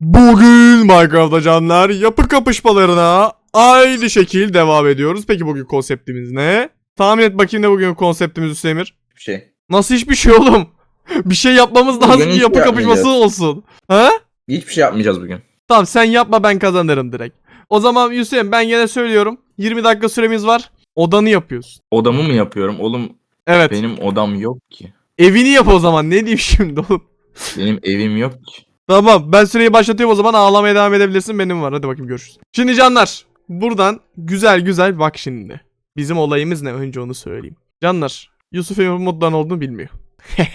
Bugün Minecraft'ta canlar yapı kapışmalarına aynı şekil devam ediyoruz. Peki bugün konseptimiz ne? Tahmin et bakayım ne bugün konseptimiz Hüsemir? Bir şey. Nasıl hiçbir şey oğlum? bir şey yapmamız Bugün lazım ki hiç yapı kapışması yapmayacağız. olsun. Ha? Hiçbir şey yapmayacağız bugün. Tamam sen yapma ben kazanırım direkt. O zaman Hüseyin ben gene söylüyorum. 20 dakika süremiz var. Odanı yapıyorsun. Odamı mı yapıyorum? Oğlum Evet. benim odam yok ki. Evini yap o zaman. Ne diyeyim şimdi oğlum? Benim evim yok ki. Tamam ben süreyi başlatıyorum o zaman ağlamaya devam edebilirsin benim var hadi bakayım görüşürüz. Şimdi canlar buradan güzel güzel bak şimdi. Bizim olayımız ne önce onu söyleyeyim. Canlar Yusuf Emre moddan olduğunu bilmiyor.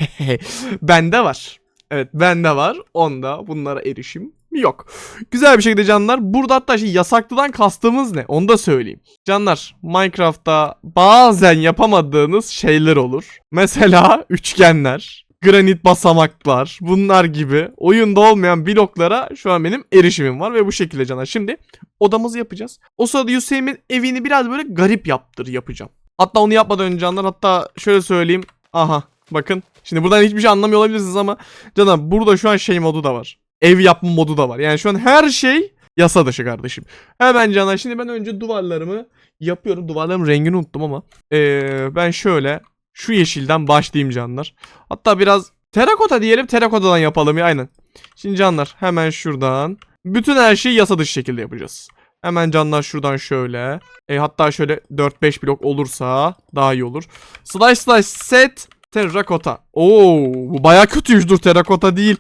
bende var. Evet bende var onda bunlara erişim yok. Güzel bir şekilde canlar burada hatta şey yasaklıdan kastığımız ne onu da söyleyeyim. Canlar Minecraft'ta bazen yapamadığınız şeyler olur. Mesela üçgenler, granit basamaklar bunlar gibi oyunda olmayan bloklara şu an benim erişimim var ve bu şekilde canlar. Şimdi odamızı yapacağız. O sırada Hüseyin'in evini biraz böyle garip yaptır yapacağım. Hatta onu yapmadan önce canlar hatta şöyle söyleyeyim. Aha bakın. Şimdi buradan hiçbir şey anlamıyor olabilirsiniz ama canım burada şu an şey modu da var. Ev yapma modu da var. Yani şu an her şey yasa dışı kardeşim. Hemen canlar şimdi ben önce duvarlarımı yapıyorum. Duvarların rengini unuttum ama. Ee, ben şöyle şu yeşilden başlayayım canlar. Hatta biraz terakota diyelim terakotadan yapalım ya aynen. Şimdi canlar hemen şuradan. Bütün her şeyi yasa dışı şekilde yapacağız. Hemen canlar şuradan şöyle. E, hatta şöyle 4-5 blok olursa daha iyi olur. Slice slice set terrakota. Oo bu baya kötüymüş dur terrakota değil.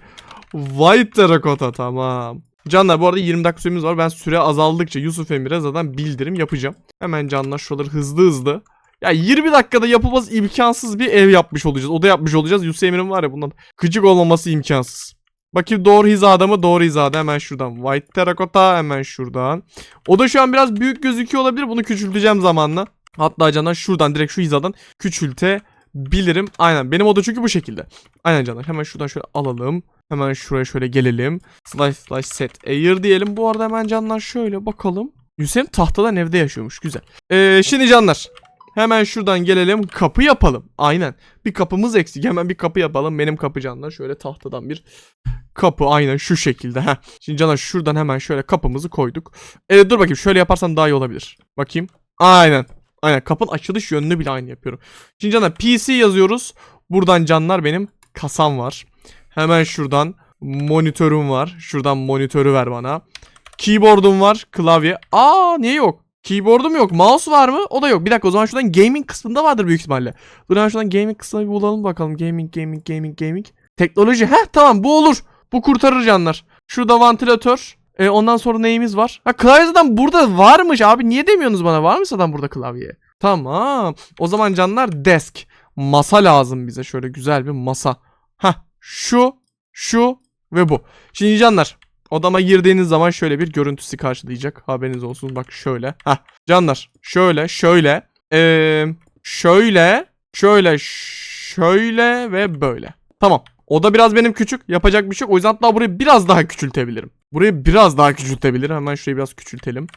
White terrakota tamam. Canlar bu arada 20 dakika süremiz var. Ben süre azaldıkça Yusuf Emir'e zaten bildirim yapacağım. Hemen canlar şuraları hızlı hızlı. Ya 20 dakikada yapılmaz imkansız bir ev yapmış olacağız. Oda yapmış olacağız. Yusuf Emir'in var ya bundan gıcık olmaması imkansız. Bakayım doğru hizada mı? Doğru hizada. Hemen şuradan. White terrakota hemen şuradan. O da şu an biraz büyük gözüküyor olabilir. Bunu küçülteceğim zamanla. Hatta canlar şuradan direkt şu hizadan küçültebilirim. Aynen. Benim oda çünkü bu şekilde. Aynen canlar. Hemen şuradan şöyle alalım. Hemen şuraya şöyle gelelim. Slice slice set air diyelim. Bu arada hemen canlar şöyle bakalım. Hüseyin tahtadan evde yaşıyormuş. Güzel. Ee, şimdi canlar. Hemen şuradan gelelim. Kapı yapalım. Aynen. Bir kapımız eksik. Hemen bir kapı yapalım. Benim kapı canlar. Şöyle tahtadan bir kapı. Aynen şu şekilde. Heh. Şimdi canlar şuradan hemen şöyle kapımızı koyduk. Ee, dur bakayım. Şöyle yaparsam daha iyi olabilir. Bakayım. Aynen. Aynen. Kapın açılış yönünü bile aynı yapıyorum. Şimdi canlar PC yazıyoruz. Buradan canlar benim kasam var. Hemen şuradan monitörüm var. Şuradan monitörü ver bana. Keyboard'um var. Klavye. Aa niye yok? Keyboard'um yok. Mouse var mı? O da yok. Bir dakika o zaman şuradan gaming kısmında vardır büyük ihtimalle. Dur hemen şuradan gaming kısmına bir bulalım bakalım. Gaming, gaming, gaming, gaming. Teknoloji. Heh tamam bu olur. Bu kurtarır canlar. Şurada vantilatör. E, ondan sonra neyimiz var? Ha klavye zaten burada varmış abi. Niye demiyorsunuz bana? Var mı zaten burada klavye? Tamam. O zaman canlar desk. Masa lazım bize. Şöyle güzel bir masa. Hah şu, şu ve bu. Şimdi canlar odama girdiğiniz zaman şöyle bir görüntüsü karşılayacak. Haberiniz olsun bak şöyle. Hah canlar şöyle şöyle ee, şöyle şöyle şöyle ve böyle. Tamam. Oda biraz benim küçük. Yapacak bir şey yok. O yüzden hatta burayı biraz daha küçültebilirim. Burayı biraz daha küçültebilirim. Hemen şurayı biraz küçültelim.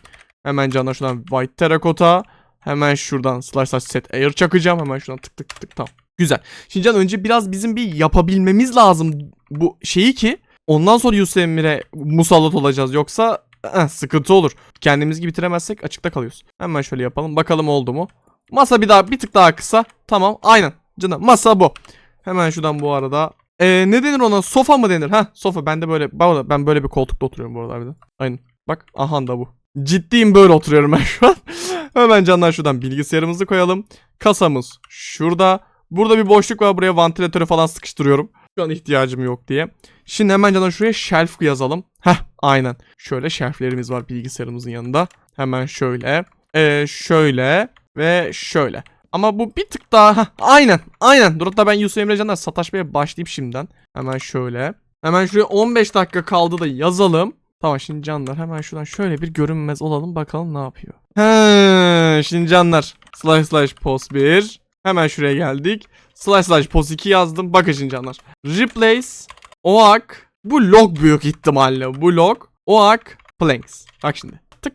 Hemen canlar şuradan white terracotta. Hemen şuradan slash slash set air çakacağım. Hemen şuradan tık tık tık tamam. Güzel. Şimdi can önce biraz bizim bir yapabilmemiz lazım bu şeyi ki ondan sonra Yusuf Emir'e musallat olacağız. Yoksa eh, sıkıntı olur. Kendimiz gibi bitiremezsek açıkta kalıyoruz. Hemen şöyle yapalım. Bakalım oldu mu? Masa bir daha bir tık daha kısa. Tamam. Aynen. Canım masa bu. Hemen şuradan bu arada. Ee, ne denir ona? Sofa mı denir? Ha sofa. Ben de böyle ben, böyle bir koltukta oturuyorum bu arada harbiden. Aynen. Bak aha da bu. Ciddiyim böyle oturuyorum ben şu an. Hemen canlar şuradan bilgisayarımızı koyalım. Kasamız şurada. Burada bir boşluk var. Buraya vantilatörü falan sıkıştırıyorum. Şu an ihtiyacım yok diye. Şimdi hemen canlar şuraya shelf yazalım. Heh aynen. Şöyle shelflerimiz var bilgisayarımızın yanında. Hemen şöyle. Ee, şöyle. Ve şöyle. Ama bu bir tık daha. Heh, aynen. Aynen. Dur hatta ben Yusuf Emre Can'dan sataşmaya başlayayım şimdiden. Hemen şöyle. Hemen şuraya 15 dakika kaldı da yazalım. Tamam şimdi canlar hemen şuradan şöyle bir görünmez olalım bakalım ne yapıyor. He, şimdi canlar slash slash post 1 hemen şuraya geldik. Slash slash post 2 yazdım. Bakın şimdi canlar. Replace oak bu log büyük ihtimalle bu log oak planks. Bak şimdi. Tık.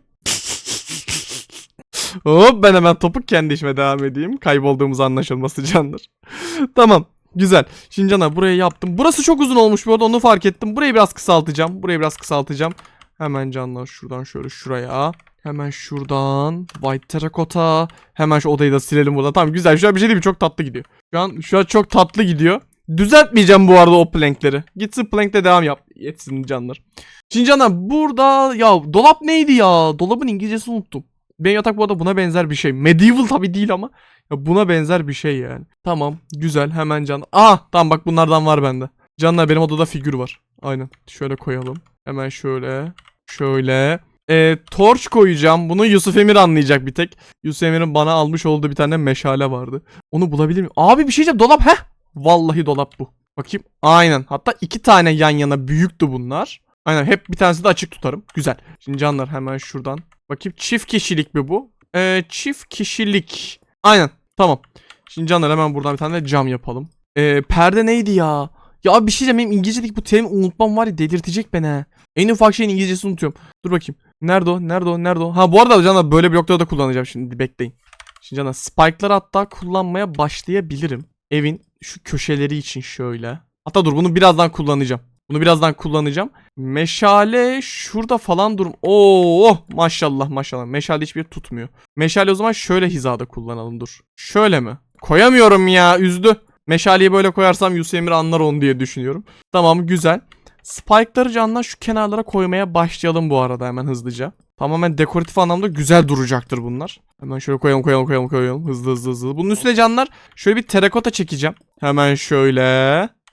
Hop ben hemen topuk kendi işime devam edeyim. Kaybolduğumuz anlaşılması canlar. tamam. Güzel. Şimdi canlar buraya yaptım. Burası çok uzun olmuş bu arada onu fark ettim. Burayı biraz kısaltacağım. Burayı biraz kısaltacağım. Hemen canlar şuradan şöyle şuraya. Hemen şuradan. White terracotta. Hemen şu odayı da silelim burada. Tamam güzel. Şu an bir şey değil mi? Çok tatlı gidiyor. Şu an, şu an çok tatlı gidiyor. Düzeltmeyeceğim bu arada o plankleri. Gitsin plankle devam yap. Yetsin canlar. Şimdi canlar burada ya dolap neydi ya? Dolabın İngilizcesini unuttum. Benim yatak bu arada buna benzer bir şey. Medieval tabi değil ama. Ya buna benzer bir şey yani. Tamam güzel hemen can. Aa tamam bak bunlardan var bende. Canlar benim odada figür var. Aynen. Şöyle koyalım. Hemen şöyle. Şöyle. Ee, torç koyacağım. Bunu Yusuf Emir anlayacak bir tek. Yusuf Emir'in bana almış olduğu bir tane meşale vardı. Onu bulabilir miyim? Abi bir şey diyeceğim. Dolap heh. Vallahi dolap bu. Bakayım. Aynen. Hatta iki tane yan yana büyüktü bunlar. Aynen hep bir tanesi de açık tutarım. Güzel. Şimdi canlar hemen şuradan. Bakayım çift kişilik mi bu? Ee, çift kişilik. Aynen. Tamam. Şimdi canlar hemen buradan bir tane de cam yapalım. Ee, perde neydi ya? Ya abi bir şey diyeceğim benim İngilizce'deki bu terimi unutmam var ya delirtecek beni he. En ufak şeyin İngilizcesini unutuyorum. Dur bakayım. Nerede o? Nerede o? Nerede o? Ha bu arada canlar böyle blokları da kullanacağım şimdi bekleyin. Şimdi canlar spike'ları hatta kullanmaya başlayabilirim. Evin şu köşeleri için şöyle. Hatta dur bunu birazdan kullanacağım. Bunu birazdan kullanacağım. Meşale şurada falan durum. Oo maşallah maşallah. Meşale hiçbir tutmuyor. Meşale o zaman şöyle hizada kullanalım dur. Şöyle mi? Koyamıyorum ya üzdü. Meşaleyi böyle koyarsam Yusuf Emir anlar onu diye düşünüyorum. Tamam güzel. Spike'ları canlar şu kenarlara koymaya başlayalım bu arada hemen hızlıca. Tamamen dekoratif anlamda güzel duracaktır bunlar. Hemen şöyle koyalım koyalım koyalım koyalım. Hızlı hızlı hızlı. Bunun üstüne canlar şöyle bir terakota çekeceğim. Hemen şöyle.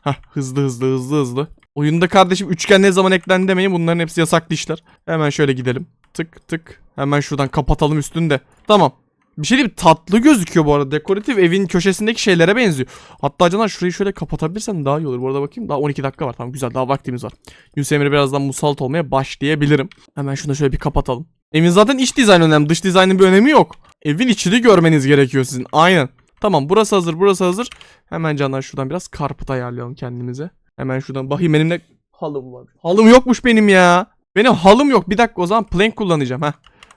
Hah hızlı hızlı hızlı hızlı. Oyunda kardeşim üçgen ne zaman eklendi demeyin. Bunların hepsi yasaklı işler. Hemen şöyle gidelim. Tık tık. Hemen şuradan kapatalım üstünde. Tamam. Bir şey diyeyim tatlı gözüküyor bu arada. Dekoratif evin köşesindeki şeylere benziyor. Hatta canlar şurayı şöyle kapatabilirsem daha iyi olur. Bu arada bakayım daha 12 dakika var. Tamam güzel daha vaktimiz var. Yunus Emre birazdan musallat olmaya başlayabilirim. Hemen şunu şöyle bir kapatalım. Evin zaten iç dizayn önemli. Dış dizaynın bir önemi yok. Evin içini görmeniz gerekiyor sizin. Aynen. Tamam burası hazır burası hazır. Hemen canlar şuradan biraz karput ayarlayalım kendimize. Hemen şuradan bakayım benim ne halım var. Halım yokmuş benim ya. Benim halım yok. Bir dakika o zaman plank kullanacağım. Heh.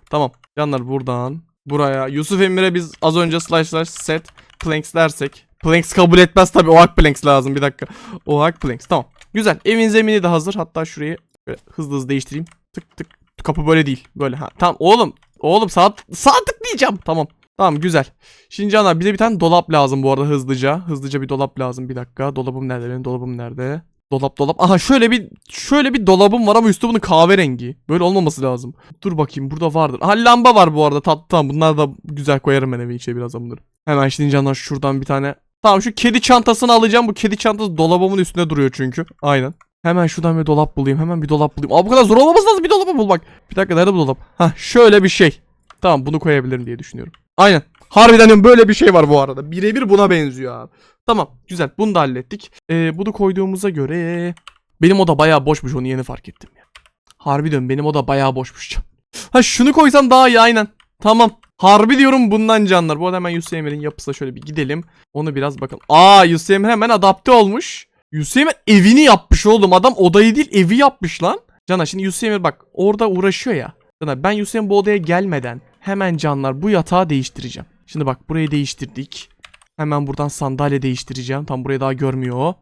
Tamam. Canlar buradan buraya. Yusuf Emir'e biz az önce slash slash set planks dersek. Planks kabul etmez tabi. Oak planks lazım. Bir dakika. Oak planks. Tamam. Güzel. Evin zemini de hazır. Hatta şurayı hızlı hızlı değiştireyim. Tık tık. Kapı böyle değil. Böyle ha. Tamam oğlum. Oğlum sağ, sağ tıklayacağım. Tamam. Tamam güzel. Şimdi canlar bize bir tane dolap lazım bu arada hızlıca. Hızlıca bir dolap lazım. Bir dakika. Dolabım nerede benim? Dolabım nerede? Dolap dolap. Aha şöyle bir şöyle bir dolabım var ama üstü bunun kahverengi. Böyle olmaması lazım. Dur bakayım burada vardır. Aha lamba var bu arada. Tatlı tamam. Bunlar da güzel koyarım ben evin içine birazdan bunları. Hemen şimdi canlar şuradan bir tane. Tamam şu kedi çantasını alacağım. Bu kedi çantası dolabımın üstünde duruyor çünkü. Aynen. Hemen şuradan bir dolap bulayım. Hemen bir dolap bulayım. Aa bu kadar zor olmaması lazım bir dolabı bulmak. Bir dakika nerede bu dolap? Hah şöyle bir şey. Tamam bunu koyabilirim diye düşünüyorum. Aynen. Harbiden böyle bir şey var bu arada. Birebir buna benziyor abi. Tamam güzel bunu da hallettik. Ee, bunu koyduğumuza göre benim oda bayağı boşmuş onu yeni fark ettim ya. Harbiden benim oda bayağı boşmuş. Ha şunu koysam daha iyi aynen. Tamam. Harbi diyorum bundan canlar. Bu arada hemen Yusuf Emir'in yapısına şöyle bir gidelim. Onu biraz bakalım. Aa Yusuf Emir hemen adapte olmuş. Yusuf Emir evini yapmış oğlum. Adam odayı değil evi yapmış lan. Cana şimdi Yusuf Emir bak orada uğraşıyor ya. Cana ben Yusuf Emir bu odaya gelmeden hemen canlar bu yatağı değiştireceğim. Şimdi bak burayı değiştirdik. Hemen buradan sandalye değiştireceğim. Tam burayı daha görmüyor o.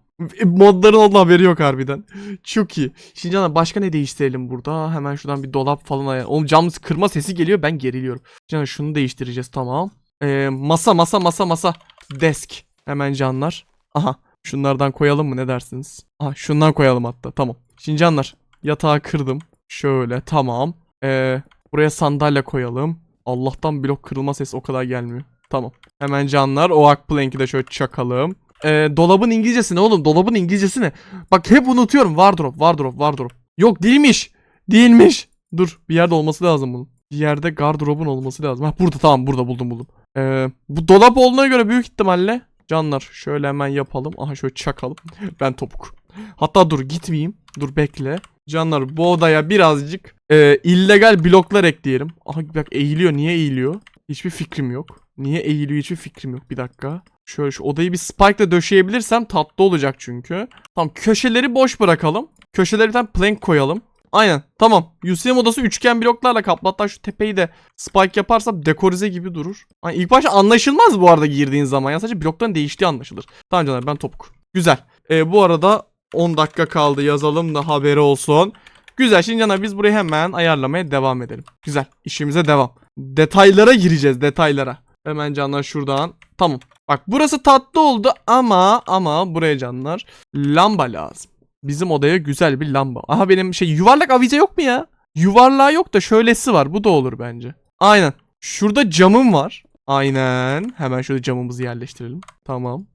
Modların onun haberi yok harbiden. Çok iyi. Şimdi canım başka ne değiştirelim burada? Hemen şuradan bir dolap falan ayar. Oğlum cam kırma sesi geliyor ben geriliyorum. Canım şunu değiştireceğiz tamam. Ee, masa masa masa masa. Desk. Hemen canlar. Aha. Şunlardan koyalım mı ne dersiniz? Aha şundan koyalım hatta tamam. Şimdi canlar yatağı kırdım. Şöyle tamam. Ee, buraya sandalye koyalım. Allah'tan blok kırılma sesi o kadar gelmiyor. Tamam. Hemen canlar oak plank'i de şöyle çakalım. Ee, dolabın İngilizcesi ne oğlum? Dolabın İngilizcesi ne? Bak hep unutuyorum. Wardrobe, wardrobe, wardrobe. Yok değilmiş. Değilmiş. Dur bir yerde olması lazım bunun. Bir yerde gardırobun olması lazım. Ha burada tamam burada buldum buldum. Ee, bu dolap olduğuna göre büyük ihtimalle canlar şöyle hemen yapalım. Aha şöyle çakalım. ben topuk. Hatta dur gitmeyeyim. Dur bekle. Canlar bu odaya birazcık e, illegal bloklar ekleyelim. Aha bak eğiliyor. Niye eğiliyor? Hiçbir fikrim yok. Niye eğiliyor hiçbir fikrim yok. Bir dakika. Şöyle şu odayı bir spike ile döşeyebilirsem tatlı olacak çünkü. Tamam köşeleri boş bırakalım. Köşelere bir tane plank koyalım. Aynen tamam. UCM odası üçgen bloklarla kaplı. Hatta şu tepeyi de spike yaparsam dekorize gibi durur. Ay, ilk başta anlaşılmaz bu arada girdiğin zaman. Ya sadece blokların değiştiği anlaşılır. Tamam canlar ben topuk. Güzel. Ee, bu arada 10 dakika kaldı yazalım da haberi olsun. Güzel şimdi canlar biz burayı hemen ayarlamaya devam edelim. Güzel işimize devam. Detaylara gireceğiz detaylara. Hemen canlar şuradan. Tamam. Bak burası tatlı oldu ama ama buraya canlar lamba lazım. Bizim odaya güzel bir lamba. Aha benim şey yuvarlak avize yok mu ya? Yuvarlağı yok da şöylesi var. Bu da olur bence. Aynen. Şurada camım var. Aynen. Hemen şöyle camımızı yerleştirelim. Tamam.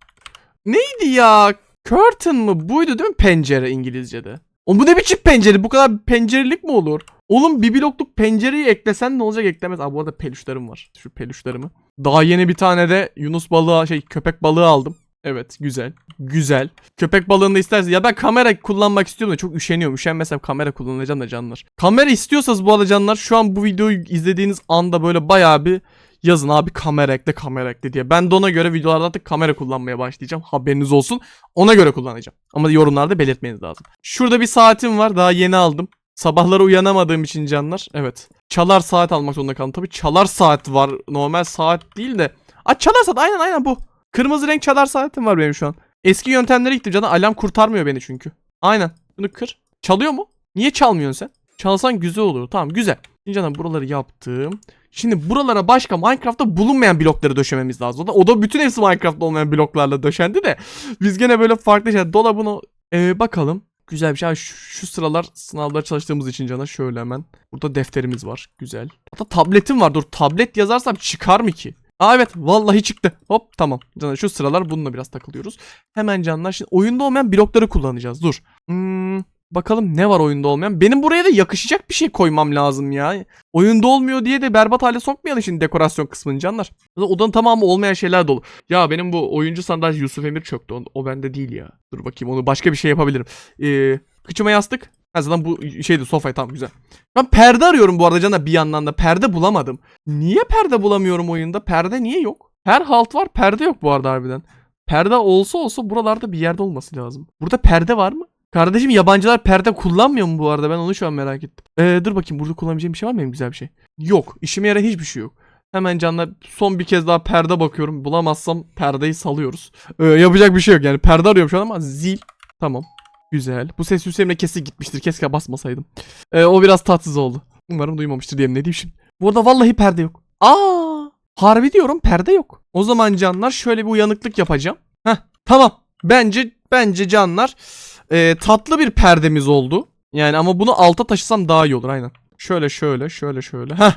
Neydi ya? Curtain mı? Buydu değil mi pencere İngilizce'de? O bu ne biçim pencere? Bu kadar pencerelik mi olur? Oğlum bir blokluk pencereyi eklesen ne olacak eklemez. Aa bu arada peluşlarım var. Şu peluşlarımı. Daha yeni bir tane de Yunus balığı şey köpek balığı aldım. Evet güzel. Güzel. Köpek balığını da. Ya ben kamera kullanmak istiyorum da çok üşeniyorum. Üşenmesem kamera kullanacağım da canlar. Kamera istiyorsanız bu arada canlar şu an bu videoyu izlediğiniz anda böyle bayağı bir yazın abi kamera ekle kamera ekle diye. Ben de ona göre videolarda artık kamera kullanmaya başlayacağım. Haberiniz olsun. Ona göre kullanacağım. Ama yorumlarda belirtmeniz lazım. Şurada bir saatim var. Daha yeni aldım. Sabahları uyanamadığım için canlar. Evet. Çalar saat almak zorunda kaldım. Tabii çalar saat var. Normal saat değil de. Aa çalar saat aynen aynen bu. Kırmızı renk çalar saatim var benim şu an. Eski yöntemlere gittim canım. Alarm kurtarmıyor beni çünkü. Aynen. Bunu kır. Çalıyor mu? Niye çalmıyorsun sen? Çalsan güzel olur. Tamam güzel. Şimdi canım buraları yaptım. Şimdi buralara başka Minecraft'ta bulunmayan blokları döşememiz lazım. O da, o da bütün hepsi Minecraft'ta olmayan bloklarla döşendi de. Biz gene böyle farklı şey. Dolabını ee, bakalım. Güzel bir şey. Şu, şu sıralar sınavlara çalıştığımız için cana şöyle hemen. Burada defterimiz var. Güzel. Hatta tabletim var. Dur tablet yazarsam çıkar mı ki? Aa evet vallahi çıktı. Hop tamam. Canlar şu sıralar bununla biraz takılıyoruz. Hemen canlar şimdi oyunda olmayan blokları kullanacağız. Dur. Hmm, bakalım ne var oyunda olmayan. Benim buraya da yakışacak bir şey koymam lazım ya. Oyunda olmuyor diye de berbat hale sokmayalım şimdi dekorasyon kısmını canlar. Odanın tamamı olmayan şeyler dolu. Ya benim bu oyuncu sandalye Yusuf Emir çöktü. O, o bende değil ya. Dur bakayım onu başka bir şey yapabilirim. Ee, kıçıma yastık. Ha zaten bu şeydi sofayı tamam güzel. Ben perde arıyorum bu arada canlar bir yandan da. Perde bulamadım. Niye perde bulamıyorum oyunda? Perde niye yok? Her halt var perde yok bu arada harbiden. Perde olsa olsa buralarda bir yerde olması lazım. Burada perde var mı? Kardeşim yabancılar perde kullanmıyor mu bu arada? Ben onu şu an merak ettim. Ee, dur bakayım burada kullanabileceğim bir şey var mı benim güzel bir şey? Yok. İşime yarayan hiçbir şey yok. Hemen canlar son bir kez daha perde bakıyorum. Bulamazsam perdeyi salıyoruz. Ee, yapacak bir şey yok yani. Perde arıyorum şu an ama zil. Tamam. Güzel. Bu ses Hüseyin'le kesin gitmiştir. Keşke basmasaydım. Ee, o biraz tatsız oldu. Umarım duymamıştır diyelim. Ne diyeyim şimdi. Bu vallahi perde yok. Aa! Harbi diyorum perde yok. O zaman canlar şöyle bir uyanıklık yapacağım. Heh tamam. Bence bence canlar e, tatlı bir perdemiz oldu. Yani ama bunu alta taşısam daha iyi olur aynen. Şöyle şöyle şöyle şöyle. Heh.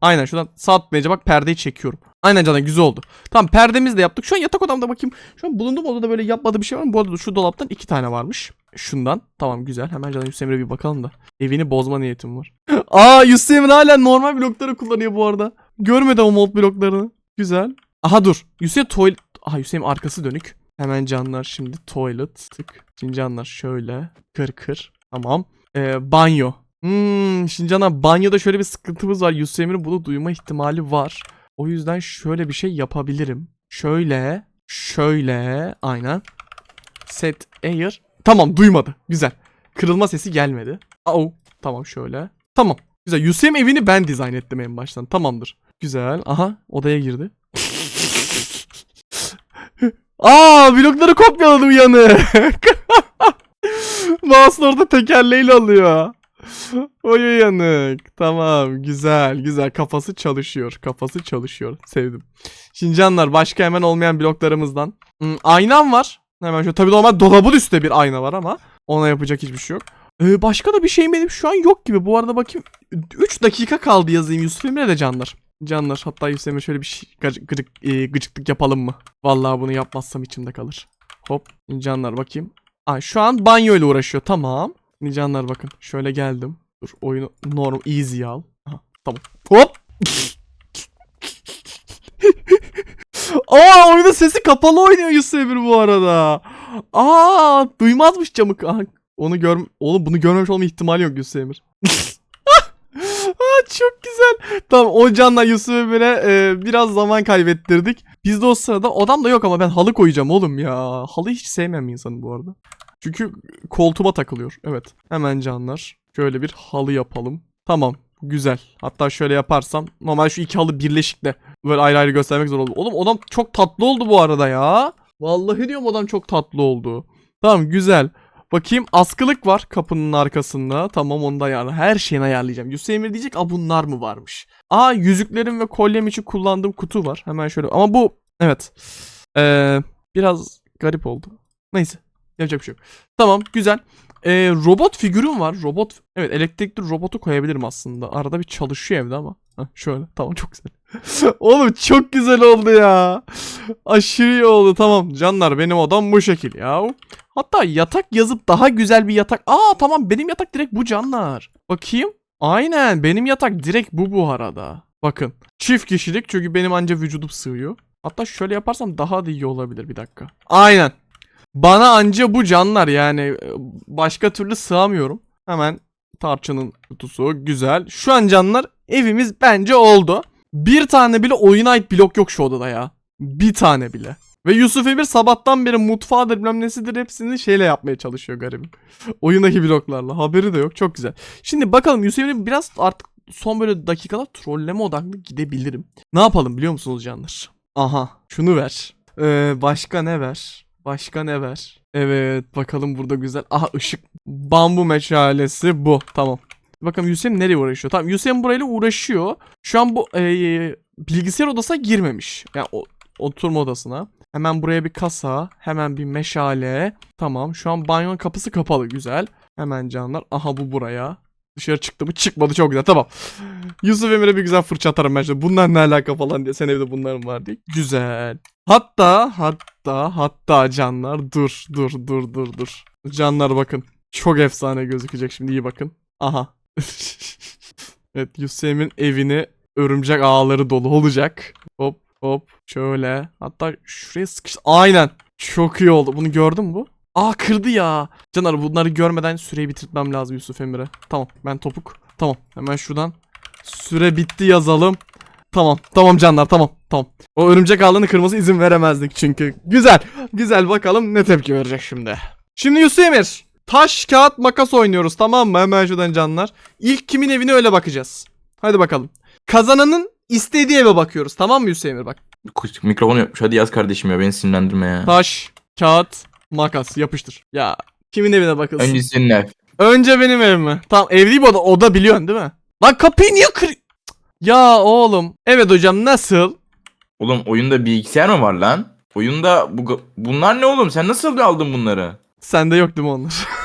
Aynen şuradan sağ tıklayınca bak perdeyi çekiyorum. Aynen canım güzel oldu. Tamam perdemizi de yaptık. Şu an yatak odamda bakayım. Şu an bulunduğum odada böyle yapmadığı bir şey var mı? Bu arada şu dolaptan iki tane varmış. Şundan. Tamam güzel. Hemen canım Emre bir bakalım da. Evini bozma niyetim var. Aa Emre hala normal blokları kullanıyor bu arada. Görmedim o mod bloklarını. Güzel. Aha dur. Yusuf tuvalet. Aha Emre arkası dönük. Hemen canlar şimdi toilet. Tık. Şimdi canlar şöyle. Kır kır. Tamam. Ee, banyo. Hmm, şimdi canlar banyoda şöyle bir sıkıntımız var. Yusuf Emre'nin bunu duyma ihtimali var. O yüzden şöyle bir şey yapabilirim. Şöyle. Şöyle. Aynen. Set air. Tamam duymadı. Güzel. Kırılma sesi gelmedi. Au. Tamam şöyle. Tamam. Güzel. Yusuf'un evini ben dizayn ettim en baştan. Tamamdır. Güzel. Aha odaya girdi. Aa blokları kopyaladı uyanık. Mouse'un orada tekerleğiyle alıyor. Oy uyanık. Tamam güzel güzel kafası çalışıyor. Kafası çalışıyor. Sevdim. Şimdi canlar başka hemen olmayan bloklarımızdan. Hmm, aynam var. Hemen şöyle tabii normal dolabın üstte bir ayna var ama ona yapacak hiçbir şey yok. Ee, başka da bir şeyim benim şu an yok gibi. Bu arada bakayım 3 dakika kaldı yazayım Yusuf Emre de canlar. Canlar hatta Yusuf Emre şöyle bir şey, gıcık, e, gıcıklık yapalım mı? Vallahi bunu yapmazsam içimde kalır. Hop canlar bakayım. Aa, şu an banyo ile uğraşıyor tamam. Canlar bakın şöyle geldim. Dur oyunu norm easy al. Aha, tamam. Hop. Aa oyunun sesi kapalı oynuyor Yusuf Emir bu arada. Aa duymazmış camı. Aha, onu gör Oğlum bunu görmemiş olma ihtimali yok Yusuf Emir. Çok güzel. Tamam o canla Yusuf Emir'e e, biraz zaman kaybettirdik. Biz de o sırada odam da yok ama ben halı koyacağım oğlum ya. Halı hiç sevmem insanı bu arada. Çünkü koltuğuma takılıyor. Evet. Hemen canlar. Şöyle bir halı yapalım. Tamam. Güzel. Hatta şöyle yaparsam. Normal şu iki halı birleşik de. Böyle ayrı ayrı göstermek zor oldu. Oğlum adam çok tatlı oldu bu arada ya. Vallahi diyorum adam çok tatlı oldu. Tamam güzel. Bakayım askılık var kapının arkasında. Tamam onu da ayarla. Her şeyini ayarlayacağım. Yusuf Emir diyecek aa bunlar mı varmış? Aa yüzüklerim ve kolyem için kullandığım kutu var. Hemen şöyle. Ama bu evet. Ee, biraz garip oldu. Neyse. Yapacak bir şey yok. Tamam güzel. Ee, robot figürüm var. Robot evet elektrikli robotu koyabilirim aslında. Arada bir çalışıyor evde ama. Heh, şöyle tamam çok güzel. Oğlum çok güzel oldu ya. Aşırı iyi oldu tamam. Canlar benim odam bu şekil ya. Hatta yatak yazıp daha güzel bir yatak. Aa tamam benim yatak direkt bu canlar. Bakayım. Aynen benim yatak direkt bu bu arada. Bakın. Çift kişilik çünkü benim anca vücudum sığıyor. Hatta şöyle yaparsam daha da iyi olabilir bir dakika. Aynen. Bana anca bu canlar yani e, başka türlü sığamıyorum. Hemen tarçının kutusu güzel. Şu an canlar evimiz bence oldu. Bir tane bile oyuna ait blok yok şu odada ya. Bir tane bile. Ve Yusuf Emir sabahtan beri mutfağıdır bilmem nesidir hepsini şeyle yapmaya çalışıyor garibim. Oyundaki bloklarla. Haberi de yok. Çok güzel. Şimdi bakalım Yusuf Emir biraz artık son böyle dakikalar trolleme odaklı gidebilirim. Ne yapalım biliyor musunuz canlar? Aha şunu ver. Ee, başka ne ver? Başka ne ver? Evet bakalım burada güzel. Aha ışık. Bambu meşalesi bu. Tamam. Bakalım Hüseyin nereye uğraşıyor? Tamam Hüseyin burayla uğraşıyor. Şu an bu eee, bilgisayar odasına girmemiş. Yani o, oturma odasına. Hemen buraya bir kasa. Hemen bir meşale. Tamam şu an banyonun kapısı kapalı. Güzel. Hemen canlar. Aha bu buraya. Dışarı çıktı mı? Çıkmadı çok güzel. Tamam. Yusuf Emir'e bir güzel fırça atarım ben şimdi. Bunlar ne alaka falan diye. Sen evde bunlar mı var diye. Güzel. Hatta hatta hatta canlar dur dur dur dur dur. Canlar bakın. Çok efsane gözükecek şimdi iyi bakın. Aha. evet Yusuf Emir'in evini örümcek ağları dolu olacak. Hop hop şöyle. Hatta şuraya sıkış. Aynen. Çok iyi oldu. Bunu gördün mü bu? Aa kırdı ya. Caner bunları görmeden süreyi bitirtmem lazım Yusuf Emir'e. Tamam ben topuk. Tamam hemen şuradan süre bitti yazalım. Tamam tamam canlar tamam tamam. O örümcek ağlarını kırması izin veremezdik çünkü. Güzel güzel bakalım ne tepki verecek şimdi. Şimdi Yusuf Emir. Taş kağıt makas oynuyoruz tamam mı hemen şuradan canlar. İlk kimin evine öyle bakacağız. Hadi bakalım. Kazananın istediği eve bakıyoruz tamam mı Yusuf Emir bak. Mikrofonu yapmış. Hadi yaz kardeşim ya beni sinirlendirme ya. Taş kağıt makas yapıştır. Ya kimin evine bakılsın? Önce senin ev. Önce benim evim mi? Tamam ev değil bu oda. Oda biliyorsun değil mi? Lan kapıyı niye kır... Ya oğlum. Evet hocam nasıl? Oğlum oyunda bilgisayar mı var lan? Oyunda bu bunlar ne oğlum? Sen nasıl aldın bunları? Sende yok değil mi onlar?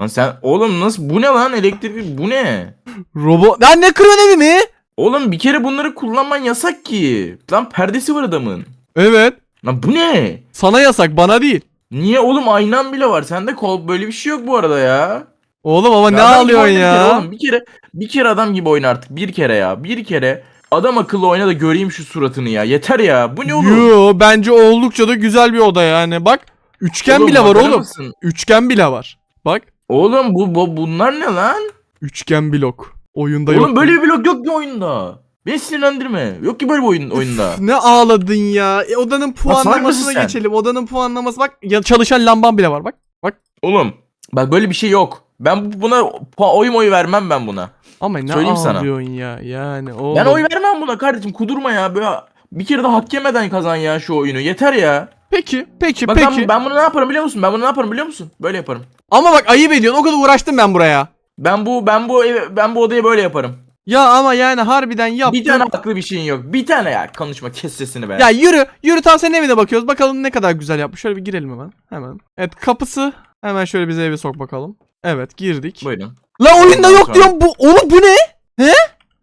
Lan sen oğlum nasıl bu ne lan elektrik bu ne? Robot... Lan ne kırıyorsun evimi? Oğlum bir kere bunları kullanman yasak ki. Lan perdesi var adamın. Evet. Lan bu ne? Sana yasak bana değil. Niye oğlum aynan bile var. Sende kol böyle bir şey yok bu arada ya. Oğlum ama ne Adam gibi ağlıyorsun oyna bir kere ya? oğlum. Bir kere bir kere adam gibi oyna artık. Bir kere ya. Bir kere adam akıllı oyna da göreyim şu suratını ya. Yeter ya. Bu ne oğlum? Yo bence oldukça da güzel bir oda yani. Bak üçgen Oğlum, bile var oğlum. mısın? Üçgen bile var. Bak Oğlum bu, bu bunlar ne lan? üçgen blok. Oyunda Oğlum yok. böyle bir blok yok ki oyunda. Beni sinirlendirme. Yok ki böyle bir oyun oyunda. Ne ağladın ya? E, odanın puanlamasına sen? geçelim. Odanın puanlaması bak. Ya çalışan lamban bile var bak. Bak. Oğlum bak böyle bir şey yok. Ben bu- buna oy oy vermem ben buna. Ama ne Söyleyeyim sana. ağlıyorsun ya? Yani oğlum. Ben oy vermem buna kardeşim. Kudurma ya. Böyle bir kere de hak yemeden kazan ya şu oyunu. Yeter ya. Peki, peki, Bak peki. ben, ben bunu ne yaparım biliyor musun? Ben bunu ne yaparım biliyor musun? Böyle yaparım. Ama bak ayıp ediyorsun. O kadar uğraştım ben buraya. Ben bu ben bu ev- ben bu odayı böyle yaparım. Ya ama yani harbiden yaptın. Bir tane haklı bir şeyin yok. Bir tane ya konuşma kes sesini be. Ya yürü. Yürü tam senin evine bakıyoruz. Bakalım ne kadar güzel yapmış. Şöyle bir girelim hemen. Hemen. Evet kapısı. Hemen şöyle bize eve sok bakalım. Evet girdik. Buyurun. La oyunda yok diyorum. Bu, oğlum bu ne?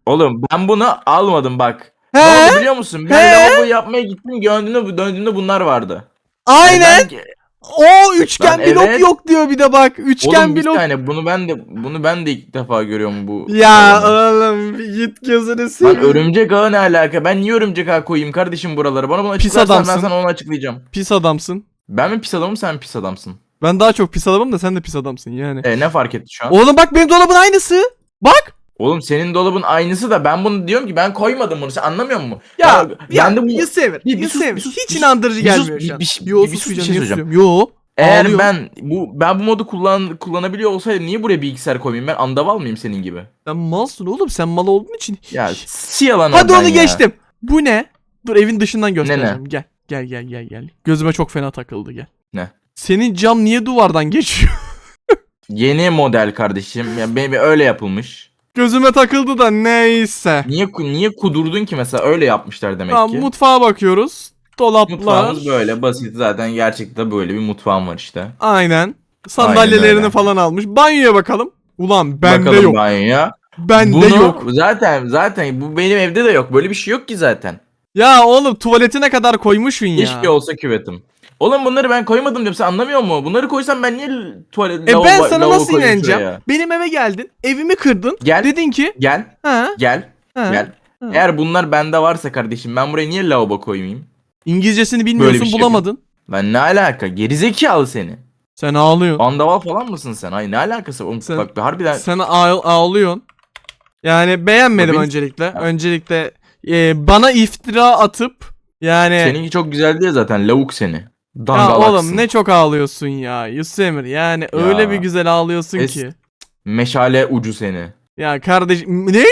Oğlum ben bunu almadım bak. He? Ne oldu biliyor musun? Ben He? lavabo yapmaya gittim döndüğümde, döndüğümde bunlar vardı. Aynen. Ben- O üçgen Lan blok evet. yok diyor bir de bak. Üçgen Oğlum bir blok. tane bunu ben de bunu ben de ilk defa görüyorum bu. Ya oğlum. oğlum bir git gözünü Lan seveyim. örümcek ağı ne alaka? Ben niye örümcek ağı koyayım kardeşim buralara? Bana bunu Pis açıklarsan ben adamsın. sana onu açıklayacağım. Pis adamsın. Ben mi pis adamım sen pis adamsın? Ben daha çok pis adamım da sen de pis adamsın yani. E ne fark etti şu an? Oğlum bak benim dolabın aynısı. Bak. Oğlum senin dolabın aynısı da ben bunu diyorum ki ben koymadım bunu sen anlamıyor musun? Ya, ben ya de bu Yusuf Bir- bir sus, bir sus, Hiç bir- inandırıcı bir gelmiyor bir- şu an. bir- Yo bir sus, bir susmayacağım, şey söyleyeceğim. Yo. Eğer Ağlıyor. ben bu ben bu modu kullan kullanabiliyor olsaydım niye buraya bilgisayar koymayayım? Ben andaval mıyım senin gibi? Sen malsın oğlum sen mal olduğun için. Ya siyalan Hadi oradan onu ya. geçtim. Bu ne? Dur evin dışından göstereceğim. Gel. Gel gel gel gel. Gözüme çok fena takıldı gel. Ne? Senin cam niye duvardan geçiyor? Yeni model kardeşim. Ya benim öyle yapılmış. Gözüme takıldı da neyse. Niye niye kudurdun ki mesela öyle yapmışlar demek Tamam ki. mutfağa bakıyoruz. Dolaplar. Mutfağımız böyle basit zaten gerçekten böyle bir mutfağım var işte. Aynen. Sandalyelerini öyle. falan almış. Banyoya bakalım. Ulan bende Bakalım yok. banyoya. Bende Bunu yok. zaten zaten bu benim evde de yok. Böyle bir şey yok ki zaten. Ya oğlum tuvaletine kadar koymuşsun ya. Keşke olsa küvetim. Oğlum bunları ben koymadım diyorum sen anlamıyor musun? Bunları koysam ben niye tuvalet E ben sana nasıl inanacağım? Benim eve geldin. Evimi kırdın. Gel. Dedin ki Gel ha, gel ha. gel. ha. Eğer bunlar bende varsa kardeşim ben buraya niye lavabo koymayayım? İngilizcesini bilmiyorsun bir şey bulamadın. Lan ne alaka? Gerizekalı seni. Sen ağlıyorsun. Andaval falan mısın sen? Ay ne alakası? Oğlum Sen- bak harbiden Sen ağ- ağlıyorsun. Yani beğenmedim Tabii. öncelikle. Öncelikle e, bana iftira atıp yani seninki çok güzel değil zaten lavuk seni. Ya Dangalaksın. oğlum ne çok ağlıyorsun ya Yusuf Emir. Yani öyle bir güzel ağlıyorsun Es- ki. Meşale ucu seni. Ya kardeşim ne?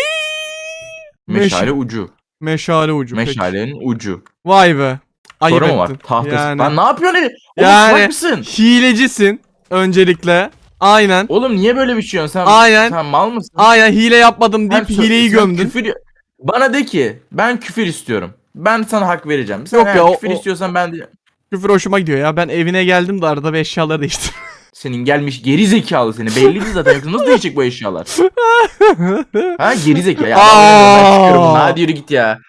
Meşale Meş- ucu. Meşale ucu. peki. Meşalenin ucu. Vay be. Ayıp Soru mu var? ettin. Tahtası. Yani, Lan ne yapıyorsun? Oğlum Yani- salak mısın? hilecisin öncelikle. Aynen. Oğlum niye böyle bir şey yiyorsun? Sen, Aynen. sen mal mısın? Aynen hile yapmadım deyip Sen sö- hileyi sen gömdün. Küfür... Bana de ki ben küfür istiyorum. Ben sana hak vereceğim. Sen Yok eğer ya, o- küfür o- istiyorsan ben de... Küfür hoşuma gidiyor ya. Ben evine geldim de arada bir eşyaları değiştirdim. Senin gelmiş geri zekalı seni. Belliydi zaten yoksa nasıl değişecek bu eşyalar? ha geri zekalı. Ya, ben, bundan. Hadi yürü git ya.